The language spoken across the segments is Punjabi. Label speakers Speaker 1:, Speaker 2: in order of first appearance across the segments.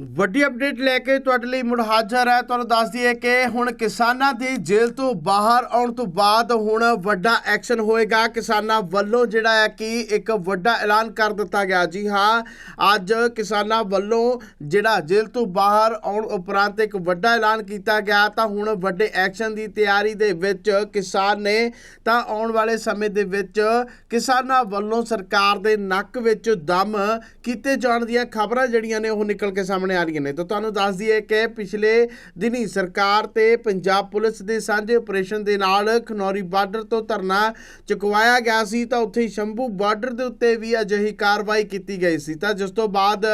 Speaker 1: ਵੱਡੀ ਅਪਡੇਟ ਲੈ ਕੇ ਤੁਹਾਡੇ ਲਈ ਮੁੜ ਹਾਜ਼ਰ ਹੈ। ਤੁਹਾਨੂੰ ਦੱਸ ਦਈਏ ਕਿ ਹੁਣ ਕਿਸਾਨਾਂ ਦੀ ਜੇਲ੍ਹ ਤੋਂ ਬਾਹਰ ਆਉਣ ਤੋਂ ਬਾਅਦ ਹੁਣ ਵੱਡਾ ਐਕਸ਼ਨ ਹੋਏਗਾ। ਕਿਸਾਨਾਂ ਵੱਲੋਂ ਜਿਹੜਾ ਹੈ ਕਿ ਇੱਕ ਵੱਡਾ ਐਲਾਨ ਕਰ ਦਿੱਤਾ ਗਿਆ। ਜੀ ਹਾਂ, ਅੱਜ ਕਿਸਾਨਾਂ ਵੱਲੋਂ ਜਿਹੜਾ ਜੇਲ੍ਹ ਤੋਂ ਬਾਹਰ ਆਉਣ ਉਪਰੰਤ ਇੱਕ ਵੱਡਾ ਐਲਾਨ ਕੀਤਾ ਗਿਆ। ਤਾਂ ਹੁਣ ਵੱਡੇ ਐਕਸ਼ਨ ਦੀ ਤਿਆਰੀ ਦੇ ਵਿੱਚ ਕਿਸਾਨ ਨੇ ਤਾਂ ਆਉਣ ਵਾਲੇ ਸਮੇਂ ਦੇ ਵਿੱਚ ਕਿਸਾਨਾਂ ਵੱਲੋਂ ਸਰਕਾਰ ਦੇ ਨੱਕ ਵਿੱਚ ਦਮ ਕੀਤੇ ਜਾਣ ਦੀਆਂ ਖਬਰਾਂ ਜਿਹੜੀਆਂ ਨੇ ਉਹ ਨਿਕਲ ਕੇ ਸਾਹਮਣੇ ਆ ਰਹੀਆਂ ਨੇ। ਤਾਂ ਤੁਹਾਨੂੰ ਦੱਸ ਦਈਏ ਕਿ ਪਿਛਲੇ ਦਿਨੀ ਸਰਕਾਰ ਤੇ ਪੰਜਾਬ ਪੁਲਿਸ ਦੇ ਸਾਂਝੇ ਆਪਰੇਸ਼ਨ ਦੇ ਨਾਲ ਖਨੌਰੀ ਬਾਰਡਰ ਤੋਂ ਧਰਨਾ ਚੁਕਵਾਇਆ ਗਿਆ ਸੀ, ਤਾਂ ਉੱਥੇ ਸ਼ੰਭੂ ਬਾਰਡਰ ਦੇ ਉੱਤੇ ਵੀ ਅਜਿਹੀ ਕਾਰਵਾਈ ਕੀਤੀ ਗਈ ਸੀ। ਤਾਂ ਜਿਸ ਤੋਂ ਬਾਅਦ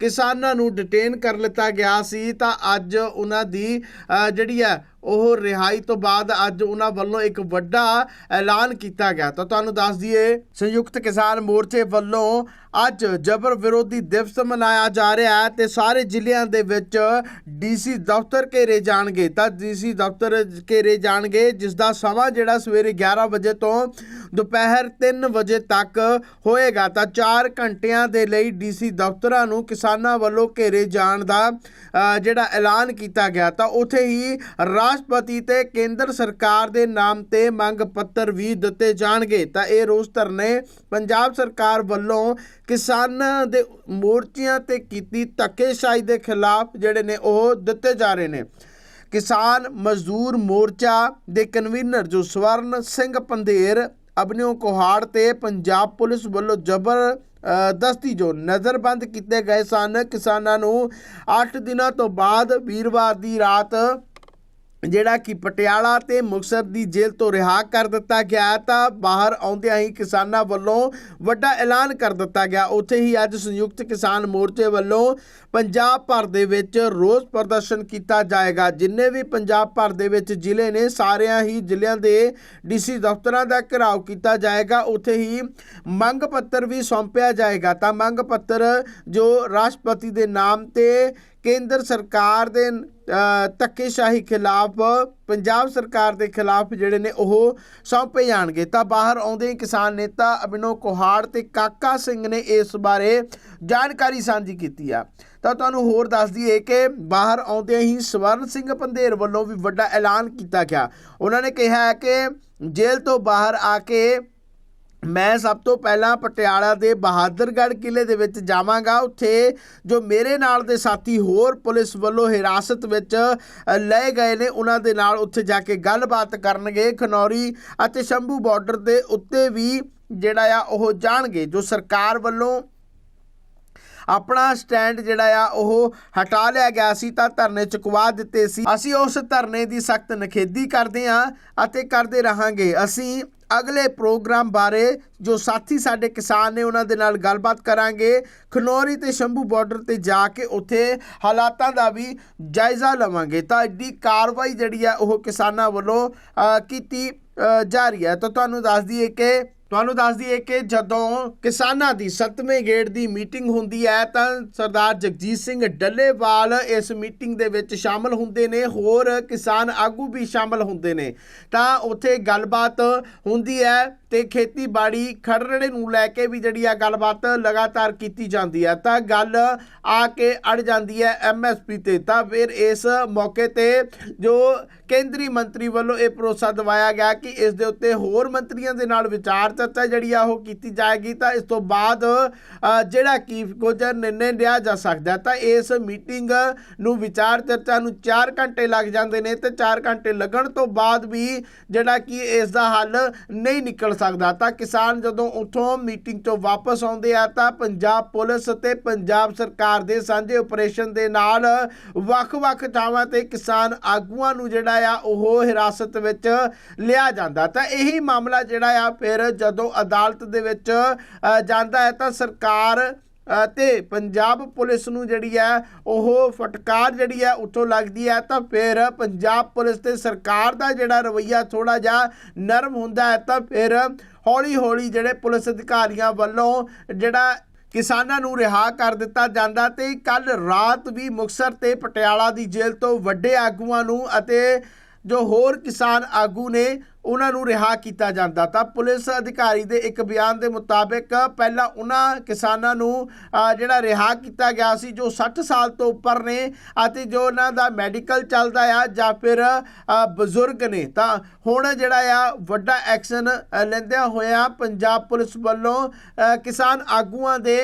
Speaker 1: ਕਿਸਾਨਾਂ ਨੂੰ ਡਿਟੇਨ ਕਰ ਲਿੱਤਾ ਗਿਆ ਸੀ, ਤਾਂ ਅੱਜ ਉਹਨਾਂ ਦੀ ਜਿਹੜੀ ਹੈ ਉਹ ਰਿਹਾਈ ਤੋਂ ਬਾਅਦ ਅੱਜ ਉਹਨਾਂ ਵੱਲੋਂ ਇੱਕ ਵੱਡਾ ਐਲਾਨ ਕੀਤਾ ਗਿਆ। ਤਾਂ ਤੁਹਾਨੂੰ ਦੱਸ ਦਈਏ, ਸੰਯੁਕਤ ਕਿਸਾਨ ਮੋਰਚੇ ਵੱਲੋਂ ਅੱਜ ਜਬਰ ਵਿਰੋਧੀ ਦਿਵਸ ਮਨਾਇਆ ਜਾ ਰਿਹਾ ਹੈ ਤੇ ਸਾਰੇ ਜ਼ਿਲ੍ਹਿਆਂ ਦੇ ਵਿੱਚ ਡੀਸੀ ਦਫ਼ਤਰ ਘੇਰੇ ਜਾਣਗੇ। ਤਾਂ ਡੀਸੀ ਦਫ਼ਤਰ ਘੇਰੇ ਜਾਣਗੇ ਜਿਸ ਦਾ ਸਮਾਂ ਜਿਹੜਾ ਸਵੇਰੇ 11 ਵਜੇ ਤੋਂ ਦੁਪਹਿਰ 3 ਵਜੇ ਤੱਕ ਹੋਏਗਾ। ਤਾਂ 4 ਘੰਟਿਆਂ ਦੇ ਲਈ ਡੀਸੀ ਦਫ਼ਤਰਾਂ ਨੂੰ ਕਿਸਾਨਾਂ ਵੱਲੋਂ ਘੇਰੇ ਜਾਣ ਦਾ ਜਿਹੜਾ ਐਲਾਨ ਕੀਤਾ ਗਿਆ। ਤਾਂ ਉਥੇ ਹੀ ਰਾਸ਼ਟਰਪਤੀ ਤੇ ਕੇਂਦਰ ਸਰਕਾਰ ਦੇ ਨਾਮ ਤੇ ਮੰਗ ਪੱਤਰ ਵੀ ਦਿੱਤੇ ਜਾਣਗੇ। ਤਾਂ ਇਹ ਰੋਸ ਧਰਨੇ ਪੰਜਾਬ ਸਰਕਾਰ ਵੱਲੋਂ ਕਿਸਾਨਾਂ ਦੇ ਮੋਰਚਿਆਂ ਤੇ ਕੀਤੀ ਧੱਕੇਸ਼ਾਹੀ ਦੇ ਖਿਲਾਫ ਜਿਹੜੇ ਨੇ ਉਹ ਦਿੱਤੇ ਜਾ ਰਹੇ ਨੇ। ਕਿਸਾਨ ਮਜ਼ਦੂਰ ਮੋਰਚਾ ਦੇ ਕਨਵੀਨਰ ਜੋ ਸਵਰਨ ਸਿੰਘ ਪੰਧੇਰ ਅਬਨਿਓ ਕੋਹਾੜ ਤੇ ਪੰਜਾਬ ਪੁਲਿਸ ਵੱਲੋਂ ਜਬਰ ਦਸਤੀ ਜੋ ਨਜ਼ਰਬੰਦ ਕੀਤੇ ਗਏ ਸਨ। ਕਿਸਾਨਾਂ ਨੂੰ 8 ਦਿਨਾਂ ਤੋਂ ਬਾਅਦ ਵੀਰਵਾਰ ਦੀ ਰਾਤ ਜਿਹੜਾ ਕਿ ਪਟਿਆਲਾ ਤੇ ਮੁਕਤਸਰ ਦੀ ਜੇਲ੍ਹ ਤੋਂ ਰਿਹਾ ਕਰ ਦਿੱਤਾ ਗਿਆ ਤਾਂ ਬਾਹਰ ਆਉਂਦਿਆਂ ਹੀ ਕਿਸਾਨਾਂ ਵੱਲੋਂ ਵੱਡਾ ਐਲਾਨ ਕਰ ਦਿੱਤਾ ਗਿਆ। ਉੱਥੇ ਹੀ ਅੱਜ ਸੰਯੁਕਤ ਕਿਸਾਨ ਮੋਰਚੇ ਵੱਲੋਂ ਪੰਜਾਬ ਭਰ ਦੇ ਵਿੱਚ ਰੋਸ ਪ੍ਰਦਰਸ਼ਨ ਕੀਤਾ ਜਾਏਗਾ, ਜਿੰਨੇ ਵੀ ਪੰਜਾਬ ਭਰ ਦੇ ਵਿੱਚ ਜ਼ਿਲ੍ਹੇ ਨੇ, ਸਾਰਿਆਂ ਹੀ ਜ਼ਿਲ੍ਹਿਆਂ ਦੇ ਡੀਸੀ ਦਫ਼ਤਰਾਂ ਦਾ ਘਿਰਾਓ ਕੀਤਾ ਜਾਏਗਾ। ਉੱਥੇ ਹੀ ਮੰਗ ਪੱਤਰ ਵੀ ਸੌਂਪਿਆ ਜਾਏਗਾ। ਤਾਂ ਮੰਗ ਪੱਤਰ ਜੋ ਰਾਸ਼ਟਰਪਤੀ ਦੇ ਨਾਮ ਤੇ ਕੇਂਦਰ ਸਰਕਾਰ ਦੇ ਅ, ਧੱਕੇਸ਼ਾਹੀ ਖਿਲਾਫ ਪੰਜਾਬ ਸਰਕਾਰ ਦੇ ਖਿਲਾਫ ਜਿਹੜੇ ਨੇ ਉਹ ਸੌਂਪੇ ਜਾਣਗੇ। ਤਾਂ ਬਾਹਰ ਆਉਂਦੇ ਹੀ ਕਿਸਾਨ ਨੇਤਾ ਅਭਿਨੋ ਕੋਹਾੜ ਤੇ ਕਾਕਾ ਸਿੰਘ ਨੇ ਇਸ ਬਾਰੇ ਜਾਣਕਾਰੀ ਸਾਂਝੀ ਕੀਤੀ ਆ। ਤਾਂ ਤੁਹਾਨੂੰ ਹੋਰ ਦੱਸ ਦਈਏ ਕਿ ਬਾਹਰ ਆਉਂਦੇ ਹੀ ਸਵਰਨ ਸਿੰਘ ਪੰਧੇਰ ਵੱਲੋਂ ਵੀ ਵੱਡਾ ਐਲਾਨ ਕੀਤਾ ਗਿਆ। ਉਹਨਾਂ ਨੇ ਕਿਹਾ ਹੈ ਕਿ ਜੇਲ੍ਹ ਤੋਂ ਬਾਹਰ ਆ ਕੇ ਮੈਂ ਸਭ ਤੋਂ ਪਹਿਲਾਂ ਪਟਿਆਲਾ ਦੇ ਬਹਾਦਰਗੜ੍ਹ ਕਿਲੇ ਦੇ ਵਿੱਚ ਜਾਵਾਂਗਾ। ਉੱਥੇ ਜੋ ਮੇਰੇ ਨਾਲ ਦੇ ਸਾਥੀ ਹੋਰ ਪੁਲਿਸ ਵੱਲੋਂ ਹਿਰਾਸਤ ਵਿੱਚ ਲਏ ਗਏ ਨੇ, ਉਹਨਾਂ ਦੇ ਨਾਲ ਉੱਥੇ ਜਾ ਕੇ ਗੱਲਬਾਤ ਕਰਨਗੇ। ਖਨੌਰੀ ਅਤੇ ਸ਼ੰਭੂ ਬਾਰਡਰ ਦੇ ਉੱਤੇ ਵੀ ਜਿਹੜਾ ਆ, ਉਹ ਜਾਣਗੇ। ਜੋ ਸਰਕਾਰ ਵੱਲੋਂ ਆਪਣਾ ਸਟੈਂਡ ਜਿਹੜਾ ਆ, ਉਹ ਹਟਾ ਲਿਆ ਗਿਆ ਸੀ, ਤਾਂ ਧਰਨੇ ਚੁਕਵਾ ਦਿੱਤੇ ਸੀ। ਅਸੀਂ ਉਸ ਧਰਨੇ ਦੀ ਸਖਤ ਨਖੇਦੀ ਕਰਦੇ ਹਾਂ ਅਤੇ ਕਰਦੇ ਰਹਾਂਗੇ। ਅਸੀਂ ਅਗਲੇ ਪ੍ਰੋਗਰਾਮ ਬਾਰੇ ਜੋ ਸਾਥੀ ਸਾਡੇ ਕਿਸਾਨ ਨੇ ਉਹਨਾਂ ਦੇ ਨਾਲ ਗੱਲਬਾਤ ਕਰਾਂਗੇ। ਖਨੌਰੀ ਤੇ ਸ਼ੰਭੂ ਬਾਰਡਰ ਤੇ ਜਾ ਕੇ ਉੱਥੇ ਹਾਲਾਤਾਂ ਦਾ ਵੀ ਜਾਇਜ਼ਾ ਲਵਾਂਗੇ। ਤਾਂ ਐਡੀ ਕਾਰਵਾਈ ਜਿਹੜੀ ਆ ਉਹ ਕਿਸਾਨਾਂ ਵੱਲੋਂ ਕੀਤੀ ਜਾ ਰਹੀ ਹੈ ਤਾਂ ਤੁਹਾਨੂੰ ਦੱਸ ਦਈਏ ਕਿ ਤੁਹਾਨੂੰ ਦੱਸ ਦਈਏ ਕਿ ਜਦੋਂ ਕਿਸਾਨਾਂ ਦੀ 7ਵੇਂ ਗੇੜ ਦੀ ਮੀਟਿੰਗ ਹੁੰਦੀ ਹੈ ਤਾਂ ਸਰਦਾਰ ਜਗਜੀਤ ਸਿੰਘ ਡੱਲੇਵਾਲ ਇਸ ਮੀਟਿੰਗ ਦੇ ਵਿੱਚ ਸ਼ਾਮਲ ਹੁੰਦੇ ਨੇ, ਹੋਰ ਕਿਸਾਨ ਆਗੂ ਵੀ ਸ਼ਾਮਲ ਹੁੰਦੇ ਨੇ। ਤਾਂ ਉੱਥੇ ਗੱਲਬਾਤ ਹੁੰਦੀ ਹੈ ਤੇ ਖੇਤੀਬਾੜੀ ਖਰੜੇ ਨੂੰ ਲੈ ਕੇ ਵੀ ਜਿਹੜੀ ਆ ਗੱਲਬਾਤ ਲਗਾਤਾਰ ਕੀਤੀ ਜਾਂਦੀ ਹੈ ਤਾਂ ਗੱਲ ਆ ਕੇ ਅੜ ਜਾਂਦੀ ਹੈ ਐਮਐਸਪੀ ਤੇ। ਤਾਂ ਫਿਰ ਇਸ ਮੌਕੇ ਤੇ ਜੋ ਕੇਂਦਰੀ ਮੰਤਰੀ ਵੱਲੋਂ ਇਹ ਭਰੋਸਾ ਦਿਵਾਇਆ ਗਿਆ ਕਿ ਇਸ ਦੇ ਉੱਤੇ ਹੋਰ ਮੰਤਰੀਆਂ ਦੇ ਨਾਲ ਵਿਚਾਰ ਚਰਚਾ ਜਿਹੜੀ ਆ ਉਹ ਕੀਤੀ ਜਾਏਗੀ, ਤਾਂ ਇਸ ਤੋਂ ਬਾਅਦ ਜਿਹੜਾ ਕੀ ਕੁਝ ਨਿਰਣੇ ਲਿਆ ਜਾ ਸਕਦਾ, ਤਾਂ ਇਸ ਮੀਟਿੰਗ ਨੂੰ ਵਿਚਾਰ ਚਰਚਾ ਨੂੰ 4 ਘੰਟੇ ਲੱਗ ਜਾਂਦੇ ਨੇ ਤੇ 4 ਘੰਟੇ ਲੱਗਣ ਤੋਂ ਬਾਅਦ ਵੀ ਜਿਹੜਾ ਕਿ ਇਸ ਦਾ ਹੱਲ ਨਹੀਂ ਨਿਕਲ ਸਕਦਾ ਤਾਂ ਕਿਸਾਨ ਜਦੋਂ ਉੱਥੋਂ ਮੀਟਿੰਗ ਤੋਂ ਵਾਪਸ ਆਉਂਦੇ ਆ ਤਾਂ ਪੰਜਾਬ ਪੁਲਿਸ ਅਤੇ ਪੰਜਾਬ ਸਰਕਾਰ ਦੇ ਸਾਂਝੇ ਆਪਰੇਸ਼ਨ ਦੇ ਨਾਲ ਵੱਖ-ਵੱਖ ਥਾਵਾਂ ਤੇ ਕਿਸਾਨ ਆਗੂਆਂ ਨੂੰ ਜਿਹੜਾ ਆ ਉਹ ਹਿਰਾਸਤ ਵਿੱਚ ਲਿਆ ਜਾਂਦਾ। ਤਾਂ ਇਹੀ ਮਾਮਲਾ ਜਿਹੜਾ ਆ ਫਿਰ ਜਦੋਂ ਅਦਾਲਤ ਦੇ ਵਿੱਚ ਜਾਂਦਾ ਹੈ ਤਾਂ ਸਰਕਾਰ ਤੇ ਪੰਜਾਬ ਪੁਲਿਸ ਨੂੰ ਜਿਹੜੀ ਹੈ, ਉਹ ਫਟਕਾਰ ਜਿਹੜੀ ਹੈ ਉੱਥੋਂ ਲੱਗਦੀ ਹੈ, ਤਾਂ ਫਿਰ ਪੰਜਾਬ ਪੁਲਿਸ ਤੇ ਸਰਕਾਰ ਦਾ ਜਿਹੜਾ ਰਵਈਆ ਥੋੜਾ ਜਿਹਾ ਨਰਮ ਹੁੰਦਾ ਹੈ, ਤਾਂ ਫਿਰ ਹੌਲੀ ਹੌਲੀ ਜਿਹੜੇ ਪੁਲਿਸ ਅਧਿਕਾਰੀਆਂ ਵੱਲੋਂ ਜਿਹੜਾ ਕਿਸਾਨਾਂ ਨੂੰ ਰਿਹਾ ਕਰ ਦਿੱਤਾ ਜਾਂਦਾ ਤੇ ਕੱਲ ਰਾਤ ਵੀ ਮੁਕਸਰ ਤੇ ਪਟਿਆਲਾ ਦੀ ਜੇਲ੍ਹ ਤੋਂ ਵੱਡੇ ਆਗੂਆਂ ਨੂੰ ਅਤੇ ਜੋ ਹੋਰ ਕਿਸਾਨ ਆਗੂ ਨੇ ਉਹਨਾਂ ਨੂੰ ਰਿਹਾ ਕੀਤਾ ਜਾਂਦਾ, ਤਾਂ ਪੁਲਿਸ ਅਧਿਕਾਰੀ ਦੇ ਇੱਕ ਬਿਆਨ ਦੇ ਮੁਤਾਬਕ ਪਹਿਲਾਂ ਉਹਨਾਂ ਕਿਸਾਨਾਂ ਨੂੰ ਜਿਹੜਾ ਰਿਹਾ ਕੀਤਾ ਗਿਆ ਸੀ, ਜੋ 60 ਸਾਲ ਤੋਂ ਉੱਪਰ ਨੇ ਅਤੇ ਜੋ ਉਹਨਾਂ ਦਾ ਮੈਡੀਕਲ ਚੱਲਦਾ ਆ ਜਾਂ ਫਿਰ ਬਜ਼ੁਰਗ ਨੇ, ਤਾਂ ਹੁਣ ਜਿਹੜਾ ਆ ਵੱਡਾ ਐਕਸ਼ਨ ਲੈਂਦਿਆਂ ਹੋਇਆ ਪੰਜਾਬ ਪੁਲਿਸ ਵੱਲੋਂ ਕਿਸਾਨ ਆਗੂਆਂ ਦੇ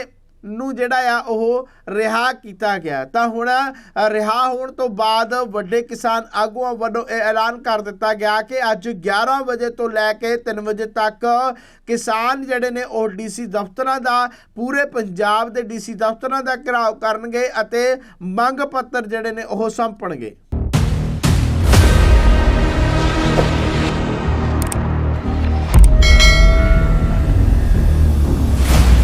Speaker 1: ਨੂੰ ਜਿਹੜਾ ਆ ਉਹ ਰਿਹਾ ਕੀਤਾ ਗਿਆ। ਤਾਂ ਹੁਣ ਅ, ਰਿਹਾ ਹੋਣ ਤੋਂ ਬਾਅਦ ਵੱਡੇ ਕਿਸਾਨ ਆਗੂਆਂ ਵੱਲੋਂ ਇਹ ਐਲਾਨ ਕਰ ਦਿੱਤਾ ਗਿਆ ਕਿ ਅੱਜ 11 ਵਜੇ ਤੋਂ ਲੈ ਕੇ 3 ਵਜੇ ਤੱਕ ਕਿਸਾਨ ਜਿਹੜੇ ਨੇ ਉਹ ਡੀਸੀ ਦਫ਼ਤਰਾਂ ਦਾ ਪੂਰੇ ਪੰਜਾਬ ਦੇ ਡੀਸੀ ਦਫ਼ਤਰਾਂ ਦਾ ਘਿਰਾਓ ਕਰਨਗੇ ਅਤੇ ਮੰਗ ਪੱਤਰ ਜਿਹੜੇ ਨੇ ਉਹ ਸੰਪਣਗੇ।